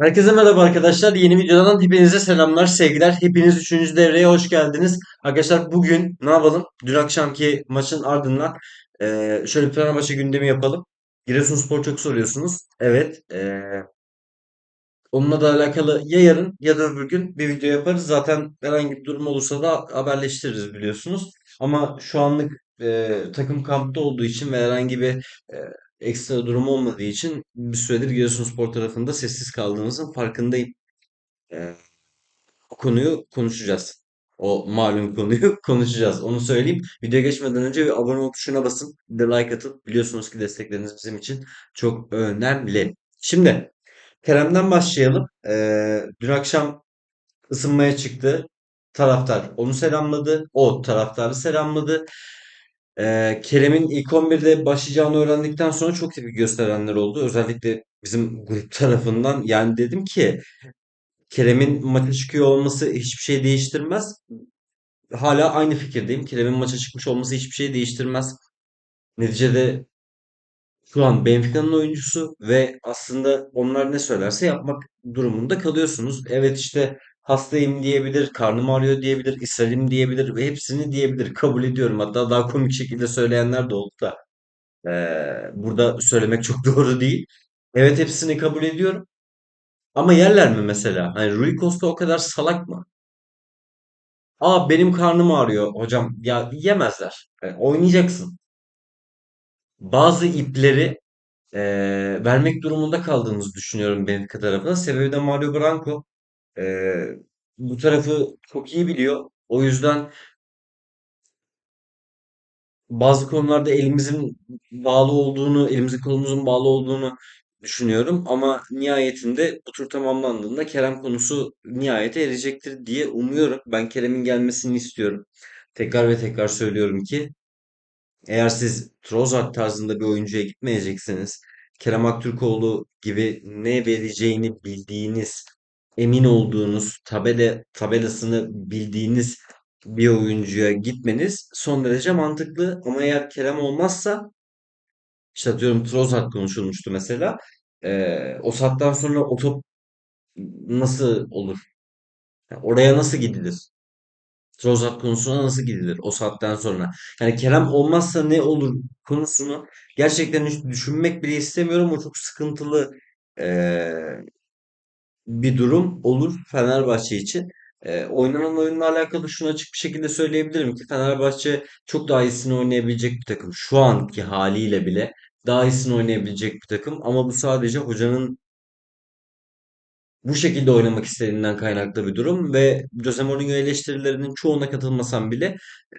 Herkese merhaba arkadaşlar. Yeni videodan hepinize selamlar, sevgiler. Hepiniz üçüncü devreye hoş geldiniz. Arkadaşlar bugün ne yapalım? Dün akşamki maçın ardından eee, şöyle bir Fenerbahçe gündemi yapalım. Giresunspor çok soruyorsunuz. Evet. eee, onunla da alakalı ya yarın ya da öbür gün bir video yaparız. Zaten herhangi bir durum olursa da haberleştiririz biliyorsunuz. Ama şu anlık eee, takım kampta olduğu için ve herhangi bir ekstra durum olmadığı için bir süredir Giresunspor tarafında sessiz kaldığımızın farkındayım. Ee, konuyu konuşacağız. O malum konuyu konuşacağız. Onu söyleyeyim. Videoya geçmeden önce bir abone ol tuşuna basın. Bir de like atın. Biliyorsunuz ki destekleriniz bizim için çok önemli. Şimdi Kerem'den başlayalım. Ee, dün akşam ısınmaya çıktı. Taraftar onu selamladı. O taraftarı selamladı. Ee, Kerem'in ilk 11'de başlayacağını öğrendikten sonra çok tepki gösterenler oldu. Özellikle bizim grup tarafından. Yani dedim ki Kerem'in maça çıkıyor olması hiçbir şey değiştirmez. Hala aynı fikirdeyim. Kerem'in maça çıkmış olması hiçbir şey değiştirmez. Neticede şu an Benfica'nın oyuncusu ve aslında onlar ne söylerse yapmak durumunda kalıyorsunuz. Evet işte hastayım diyebilir, karnım ağrıyor diyebilir, ishalim diyebilir ve hepsini diyebilir. Kabul ediyorum. Hatta daha komik şekilde söyleyenler de oldu da. Ee, burada söylemek çok doğru değil. Evet hepsini kabul ediyorum. Ama yerler mi mesela? Hani Rui Costa o kadar salak mı? Aa benim karnım ağrıyor hocam. Ya yemezler. Yani oynayacaksın. Bazı ipleri eee, vermek durumunda kaldığımızı düşünüyorum Benfica tarafına. Sebebi de Mario Branco. Eee, bu tarafı çok iyi biliyor. O yüzden bazı konularda elimizin bağlı olduğunu, elimizin kolumuzun bağlı olduğunu düşünüyorum. Ama nihayetinde bu tur tamamlandığında Kerem konusu nihayete erecektir diye umuyorum. Ben Kerem'in gelmesini istiyorum. Tekrar ve tekrar söylüyorum ki Eğer siz Trossard tarzında bir oyuncuya gitmeyecekseniz, Kerem Aktürkoğlu gibi ne vereceğini bildiğiniz, emin olduğunuz, tabela, tabelasını bildiğiniz bir oyuncuya gitmeniz son derece mantıklı. Ama eğer Kerem olmazsa, işte atıyorum Trossard konuşulmuştu mesela. Ee, o saatten sonra o top nasıl olur? Yani oraya nasıl gidilir? Trossard konusuna nasıl gidilir o saatten sonra? Yani Kerem olmazsa ne olur konusunu gerçekten hiç düşünmek bile istemiyorum. O çok sıkıntılı eee, bir durum olur Fenerbahçe için. Eee, oynanan oyunla alakalı şunu açık bir şekilde söyleyebilirim ki Fenerbahçe çok daha iyisini oynayabilecek bir takım. Şu anki haliyle bile daha iyisini oynayabilecek bir takım. Ama bu sadece hocanın bu şekilde oynamak istediğinden kaynaklı bir durum ve Jose Mourinho eleştirilerinin çoğuna katılmasam bile e,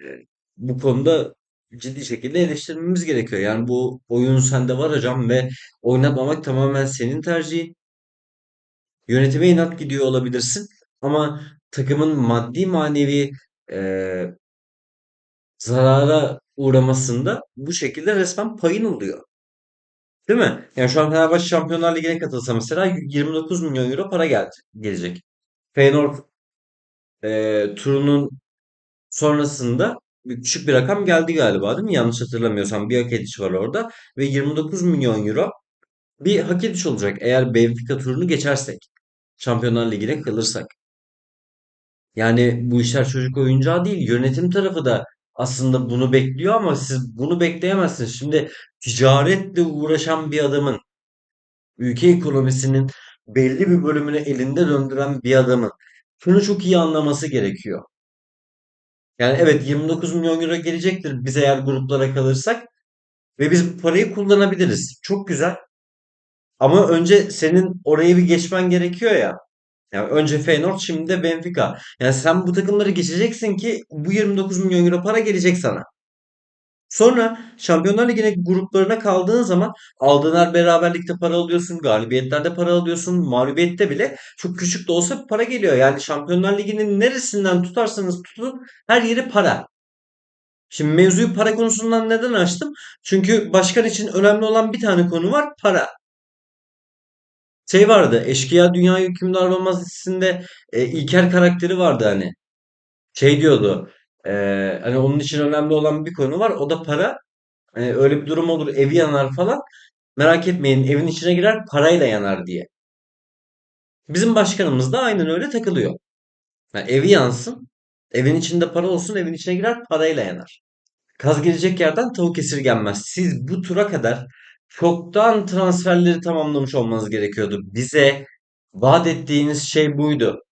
bu konuda ciddi şekilde eleştirmemiz gerekiyor. Yani bu oyun sende var hocam ve oynatmamak tamamen senin tercihin. Yönetime inat gidiyor olabilirsin ama takımın maddi manevi e, zarara uğramasında bu şekilde resmen payın oluyor. Değil mi? Yani şu an Fenerbahçe Şampiyonlar Ligi'ne katılsa mesela 29 milyon euro para geldi, gelecek. Feyenoord e, turunun sonrasında küçük bir rakam geldi galiba değil mi? Yanlış hatırlamıyorsam bir hak ediş var orada ve 29 milyon euro bir hak ediş olacak eğer Benfica turunu geçersek. Şampiyonlar Ligi'ne kalırsak. Yani bu işler çocuk oyuncağı değil. Yönetim tarafı da aslında bunu bekliyor ama siz bunu bekleyemezsiniz. Şimdi ticaretle uğraşan bir adamın, ülke ekonomisinin belli bir bölümünü elinde döndüren bir adamın şunu çok iyi anlaması gerekiyor. Yani evet 29 milyon euro gelecektir biz eğer gruplara kalırsak ve biz parayı kullanabiliriz. Çok güzel. Ama önce senin orayı bir geçmen gerekiyor ya. Yani önce Feyenoord şimdi de Benfica. Yani sen bu takımları geçeceksin ki bu 29 milyon euro para gelecek sana. Sonra Şampiyonlar Ligi'ne gruplarına kaldığın zaman aldığın her beraberlikte para alıyorsun, galibiyetlerde para alıyorsun, mağlubiyette bile çok küçük de olsa para geliyor. Yani Şampiyonlar Ligi'nin neresinden tutarsanız tutun her yeri para. Şimdi mevzuyu para konusundan neden açtım? Çünkü başkan için önemli olan bir tane konu var, para. Şey vardı, Eşkıya Dünya Hükümdar Olmaz dizisinde e, İlker karakteri vardı hani. Şey diyordu, e, hani onun için önemli olan bir konu var, o da para. Hani öyle bir durum olur, evi yanar falan. Merak etmeyin, evin içine girer, parayla yanar diye. Bizim başkanımız da aynen öyle takılıyor. Yani evi yansın, evin içinde para olsun, evin içine girer parayla yanar. Kaz gelecek yerden tavuk esirgenmez. Siz bu tura kadar çoktan transferleri tamamlamış olmanız gerekiyordu. Bize vaat ettiğiniz şey buydu.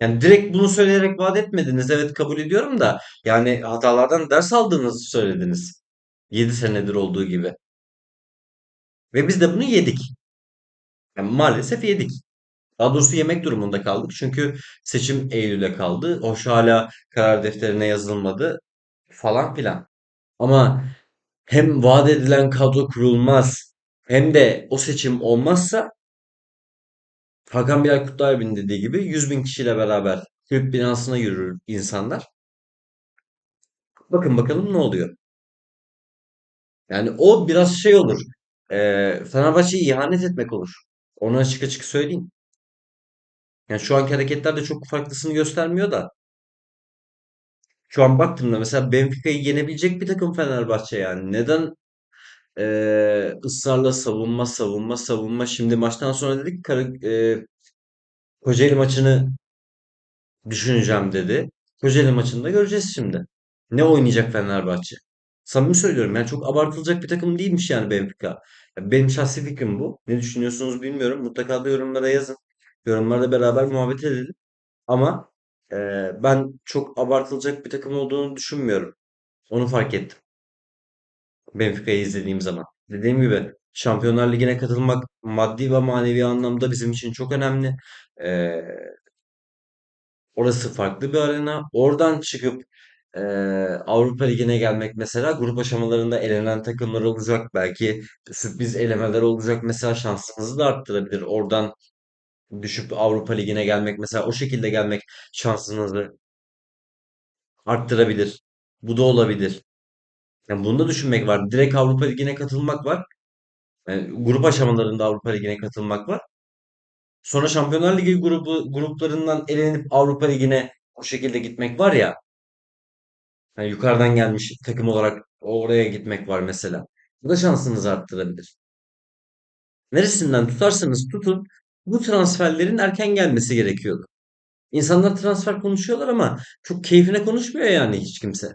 Yani direkt bunu söyleyerek vaat etmediniz. Evet kabul ediyorum da yani hatalardan ders aldığınızı söylediniz. 7 senedir olduğu gibi. Ve biz de bunu yedik. Yani maalesef yedik. Daha doğrusu yemek durumunda kaldık. Çünkü seçim Eylül'e kaldı. Şu hala karar defterine yazılmadı falan filan. Ama hem vaat edilen kadro kurulmaz hem de o seçim olmazsa Hakan Bilal Kutluaybi'nin dediği gibi 100 bin kişiyle beraber kulüp binasına yürür insanlar. Bakın bakalım ne oluyor. Yani o biraz şey olur. Eee Fenerbahçe'ye ihanet etmek olur. Onu açık açık söyleyeyim. Yani şu anki hareketler de çok farklısını göstermiyor da. Şu an baktığımda mesela Benfica'yı yenebilecek bir takım Fenerbahçe yani. Neden eee ısrarla savunma savunma savunma. Şimdi maçtan sonra dedik Kara- eee, Kocaeli maçını düşüneceğim dedi. Kocaeli maçında göreceğiz şimdi. Ne oynayacak Fenerbahçe? Samimi söylüyorum yani çok abartılacak bir takım değilmiş yani Benfica. Benim şahsi fikrim bu. Ne düşünüyorsunuz bilmiyorum. Mutlaka da yorumlara yazın. Yorumlarda beraber muhabbet edelim. Ama eee, ben çok abartılacak bir takım olduğunu düşünmüyorum. Onu fark ettim. Benfica'yı izlediğim zaman. Dediğim gibi Şampiyonlar Ligi'ne katılmak maddi ve manevi anlamda bizim için çok önemli. Ee, orası farklı bir arena. Oradan çıkıp e, Avrupa Ligi'ne gelmek mesela grup aşamalarında elenen takımlar olacak. Belki sürpriz elemeler olacak. Mesela şansınızı da arttırabilir. Oradan düşüp Avrupa Ligi'ne gelmek mesela o şekilde gelmek şansınızı arttırabilir. Bu da olabilir. Yani bunu da düşünmek var. Direkt Avrupa Ligi'ne katılmak var. Yani grup aşamalarında Avrupa Ligi'ne katılmak var. Sonra Şampiyonlar Ligi grubu gruplarından elenip Avrupa Ligi'ne o şekilde gitmek var ya. Yani yukarıdan gelmiş takım olarak oraya gitmek var mesela. Bu da şansınızı arttırabilir. Neresinden tutarsanız tutun bu transferlerin erken gelmesi gerekiyordu. İnsanlar transfer konuşuyorlar ama çok keyfine konuşmuyor yani hiç kimse.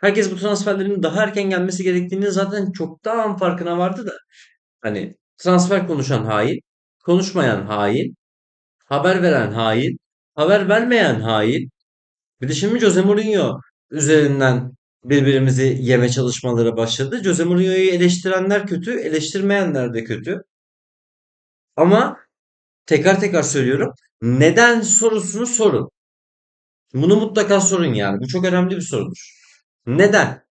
Herkes bu transferlerin daha erken gelmesi gerektiğini zaten çoktan farkına vardı da. Hani transfer konuşan hain, konuşmayan hain, haber veren hain, haber vermeyen hain. Bir de şimdi Jose Mourinho üzerinden birbirimizi yeme çalışmaları başladı. Jose Mourinho'yu eleştirenler kötü, eleştirmeyenler de kötü. Ama tekrar tekrar söylüyorum. Neden sorusunu sorun. Bunu mutlaka sorun yani. Bu çok önemli bir sorudur. Neden?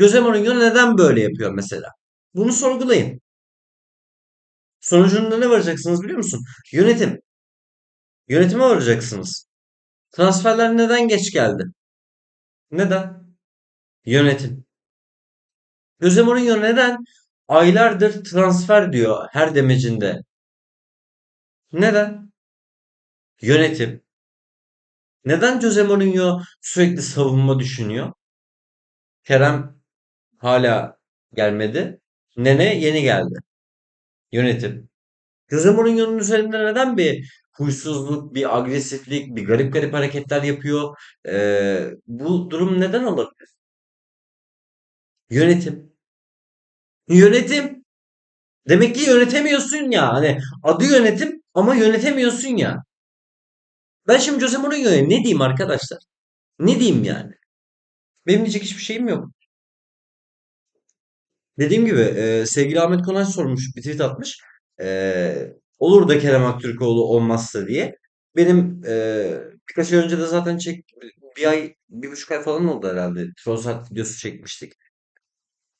Jose Mourinho neden böyle yapıyor mesela? Bunu sorgulayın. Sonucunda ne varacaksınız biliyor musun? Yönetim. Yönetime varacaksınız. Transferler neden geç geldi? Neden? Yönetim. Jose Mourinho neden aylardır transfer diyor her demecinde? Neden? Yönetim. Neden Jose Mourinho sürekli savunma düşünüyor? Kerem hala gelmedi. Nene yeni geldi. Yönetim. Jose Mourinho'nun üzerinde neden bir huysuzluk, bir agresiflik, bir garip garip hareketler yapıyor? Ee, bu durum neden olabilir? Yönetim. Yönetim. Demek ki yönetemiyorsun ya. Hani adı yönetim ama yönetemiyorsun ya. Ben şimdi Jose Mourinho'ya ne diyeyim arkadaşlar? Ne diyeyim yani? Benim diyecek hiçbir şeyim yok. Dediğim gibi e, sevgili Ahmet Konaç sormuş, bir tweet atmış. E, olur da Kerem Aktürkoğlu olmazsa diye. Benim e, birkaç ay önce de zaten çek bir ay, bir buçuk ay falan oldu herhalde. Trossard videosu çekmiştik.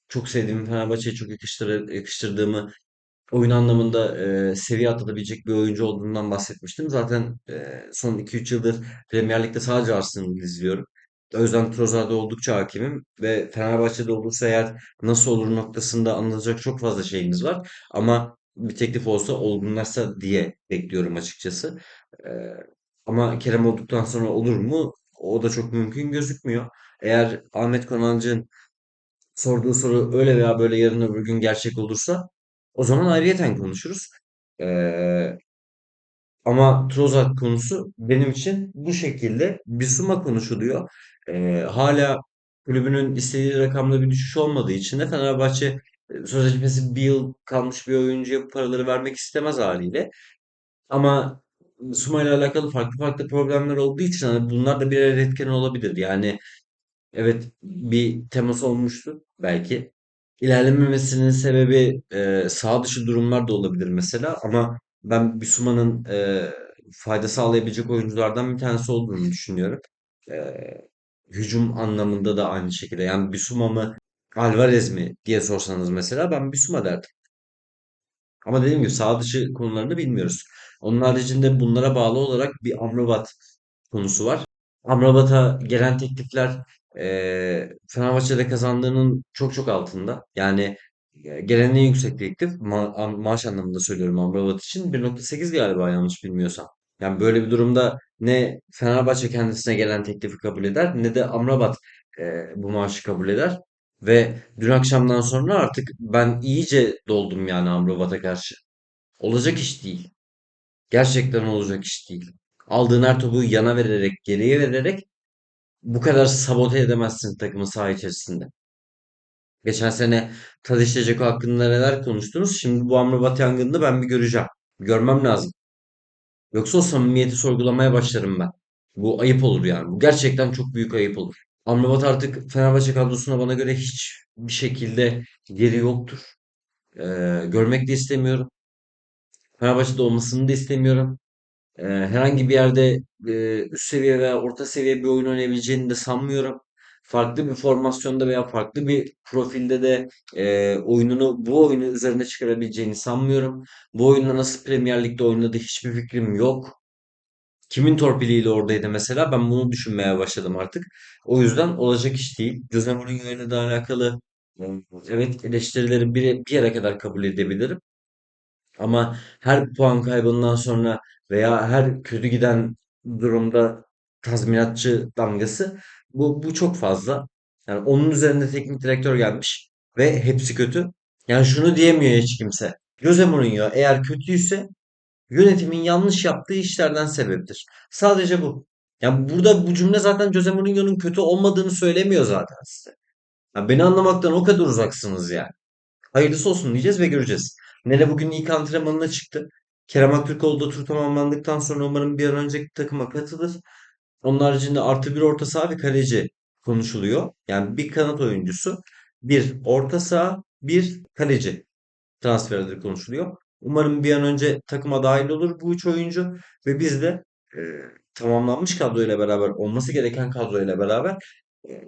Çok sevdiğim Fenerbahçe'ye çok yakıştır, yakıştırdığımı oyun anlamında e, seviye atlatabilecek bir oyuncu olduğundan bahsetmiştim. Zaten e, son iki üç yıldır Premier Lig'de sadece Arsenal'ı izliyorum. O yüzden Trossard'a oldukça hakimim ve Fenerbahçe'de olursa eğer nasıl olur noktasında anlatacak çok fazla şeyimiz var. Ama bir teklif olsa olgunlaşsa diye bekliyorum açıkçası. E, ama Kerem olduktan sonra olur mu? O da çok mümkün gözükmüyor. Eğer Ahmet Konancı'nın sorduğu soru öyle veya böyle yarın öbür gün gerçek olursa o zaman ayrıyeten konuşuruz. Ee, ama Trossard konusu benim için bu şekilde. Bissouma konuşuluyor. Ee, hala kulübünün istediği rakamda bir düşüş olmadığı için de Fenerbahçe e, sözleşmesi bir yıl kalmış bir oyuncuya paraları vermek istemez haliyle. Ama Bissouma ile alakalı farklı farklı problemler olduğu için hani bunlar da birer etken olabilir. Yani Evet bir temas olmuştu belki. İlerlememesinin sebebi e, sağ dışı durumlar da olabilir mesela ama ben Bissouma'nın e, fayda sağlayabilecek oyunculardan bir tanesi olduğunu düşünüyorum. E, hücum anlamında da aynı şekilde. Yani Bissouma mı Alvarez mi diye sorsanız mesela ben Bissouma derdim. Ama dediğim gibi sağ dışı konularını bilmiyoruz. Onun haricinde bunlara bağlı olarak bir Amrabat konusu var. Amrabat'a gelen teklifler eee Fenerbahçe'de kazandığının çok çok altında. Yani e, gelen en yüksek teklif ma- maaş anlamında söylüyorum Amrabat için 1.8 galiba yanlış bilmiyorsam. Yani böyle bir durumda ne Fenerbahçe kendisine gelen teklifi kabul eder ne de Amrabat e, bu maaşı kabul eder. Ve dün akşamdan sonra artık ben iyice doldum yani Amrabat'a karşı. Olacak iş değil. Gerçekten olacak iş değil. Aldığın her topu yana vererek, geriye vererek bu kadar sabote edemezsin takımı saha içerisinde. Geçen sene Tadiç Ceko hakkında neler konuştunuz? Şimdi bu Amrabat yangınını ben bir göreceğim. Görmem lazım. Yoksa o samimiyeti sorgulamaya başlarım ben. Bu ayıp olur yani. Bu gerçekten çok büyük ayıp olur. Amrabat artık Fenerbahçe kadrosuna bana göre hiç bir şekilde yeri yoktur. Ee, görmek de istemiyorum. Fenerbahçe'de olmasını da istemiyorum. Ee, herhangi bir yerde e, üst seviye veya orta seviye bir oyun oynayabileceğini de sanmıyorum. Farklı bir formasyonda veya farklı bir profilde de e, oyununu bu oyunu üzerine çıkarabileceğini sanmıyorum. Bu oyunda nasıl Premier Lig'de oynadığı hiçbir fikrim yok. Kimin torpiliyle oradaydı mesela? Ben bunu düşünmeye başladım artık. O yüzden olacak iş değil. Jose Mourinho ile de alakalı evet eleştirileri bir, bir yere kadar kabul edebilirim. Ama her puan kaybından sonra veya her kötü giden durumda tazminatçı damgası bu, bu çok fazla. Yani onun üzerinde teknik direktör gelmiş ve hepsi kötü. Yani şunu diyemiyor hiç kimse. Jose Mourinho eğer kötüyse yönetimin yanlış yaptığı işlerden sebeptir. Sadece bu. Yani burada bu cümle zaten Jose Mourinho'nun kötü olmadığını söylemiyor zaten size. Ya beni anlamaktan o kadar uzaksınız yani. Hayırlısı olsun diyeceğiz ve göreceğiz. Nene bugün ilk antrenmanına çıktı. Kerem Aktürkoğlu da tur tamamlandıktan sonra umarım bir an önce takıma katılır. Onun haricinde artı bir orta saha ve kaleci konuşuluyor. Yani bir kanat oyuncusu, bir orta saha, bir kaleci transferleri konuşuluyor. Umarım bir an önce takıma dahil olur bu üç oyuncu ve biz de e, tamamlanmış kadroyla beraber olması gereken kadroyla beraber e,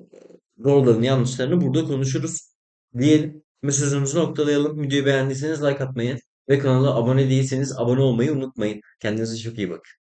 doğruların yanlışlarını burada konuşuruz. Diyelim ve sözümüzü noktalayalım. Videoyu beğendiyseniz like atmayı ve kanala abone değilseniz abone olmayı unutmayın. Kendinize çok iyi bakın.